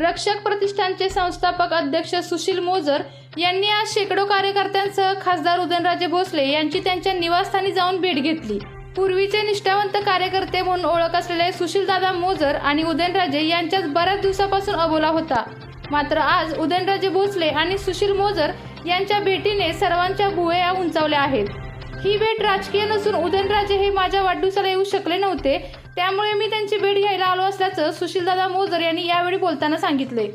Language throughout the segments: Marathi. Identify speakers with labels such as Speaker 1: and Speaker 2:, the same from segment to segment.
Speaker 1: रक्षक प्रतिष्ठानचे संस्थापक अध्यक्ष सुशील मोजर यांनी आज शेकडो कार्यकर्त्यांसह खासदार उदयनराजे भोसले यांची त्यांच्या निवासस्थानी जाऊन भेट घेतली. पूर्वीचे निष्ठावंत कार्यकर्ते म्हणून ओळख असलेले सुशीलदादा मोजर आणि उदयनराजे यांच्यात बऱ्याच दिवसापासून अबोला होता. मात्र आज उदयनराजे भोसले आणि सुशील मोजर यांच्या भेटीने सर्वांच्या भुवया उंचावल्या आहेत. ही भेट राजकीय नसून उदयनराजे हे माझ्या वाढदिवसाला येऊ शकले नव्हते त्यामुळे मी त्यांची भेट घ्यायला आलो असल्याचं सुशीलदादा मोजर यांनी यावेळी बोलताना सांगितले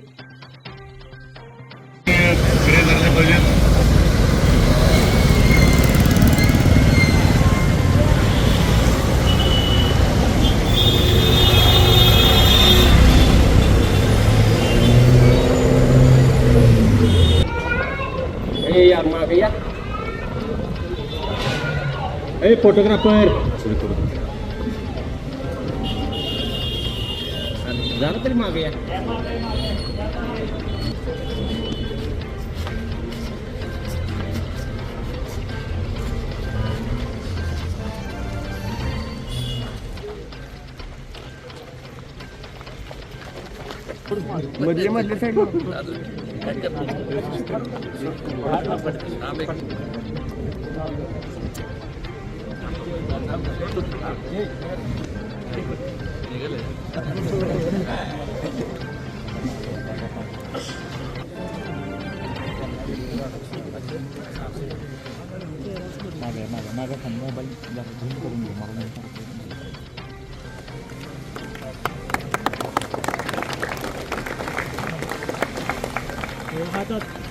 Speaker 2: ग्रे झाले पाहिजे
Speaker 3: ए यार मागे या ए फोटोग्राफर झालं तरी मागे या मधले मधले साईड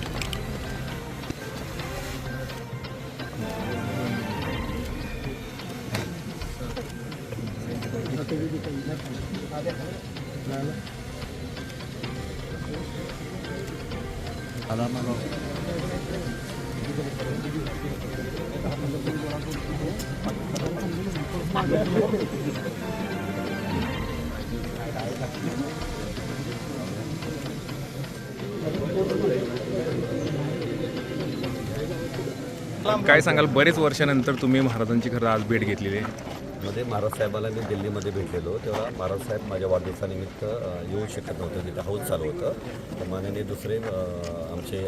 Speaker 4: काय सांगाल बरेच वर्षानंतर तुम्ही महाराजांची खरं आज भेट घेतलेली आहे.
Speaker 2: मध्ये महाराज साहेबाला मी दिल्लीमध्ये भेटलेलो. तेव्हा महाराज साहेब माझ्या वाढदिवसानिमित्त येऊ शकत नव्हतं. तिथं हाऊस चालू होतं. तर माननीय दुसरे आमचे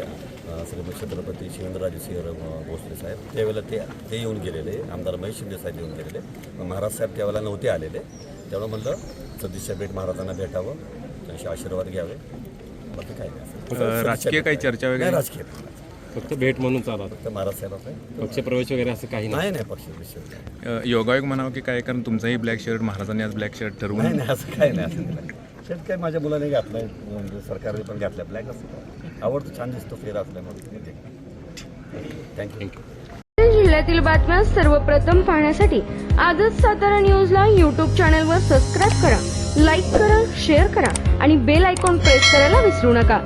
Speaker 2: श्रीमंत छत्रपती शिवेंद्रराजे सिंह भोसले साहेब त्यावेळेला ते ते येऊन गेलेले. आमदार महेश शिंदे साहेब येऊन गेलेले. महाराज साहेब त्यावेळेला नव्हते आलेले. तेव्हा म्हणलं सदिच्छा भेट महाराजांना भेटावं. त्यांचे आशीर्वाद घ्यावे. बाकी काय नाही.
Speaker 4: राजकीय काही चर्चा वगैरे?
Speaker 2: राजकीय.
Speaker 3: फक्त भेट म्हणून चालत.
Speaker 2: फक्त महाराज साहेबाचं
Speaker 3: पक्षप्रवेश वगैरे असं काही नाही.
Speaker 2: नाही.
Speaker 4: अ, योगायोग म्हणावं की काय? कारण तुमचाही ब्लॅक शर्ट महाराजांनी आज ब्लॅक शर्ट
Speaker 2: नाही
Speaker 4: ठरवून
Speaker 2: नाही असं काय नाही असं नाही. काय माझ्या मुलाने घातलंय म्हणजे सरकारने पण घातलं ब्लॅक असतं आवडतं छान दिसतो फेर असल्यामुळे थँक्यू
Speaker 5: जिल्ह्यातील बातम्या सर्वप्रथम पाहण्यासाठी आजच सातारा न्यूजला यूट्यूब चॅनलवर सबस्क्राईब करा लाईक करा शेअर करा आणि बेल आयकॉन प्रेस करायला विसरू नका.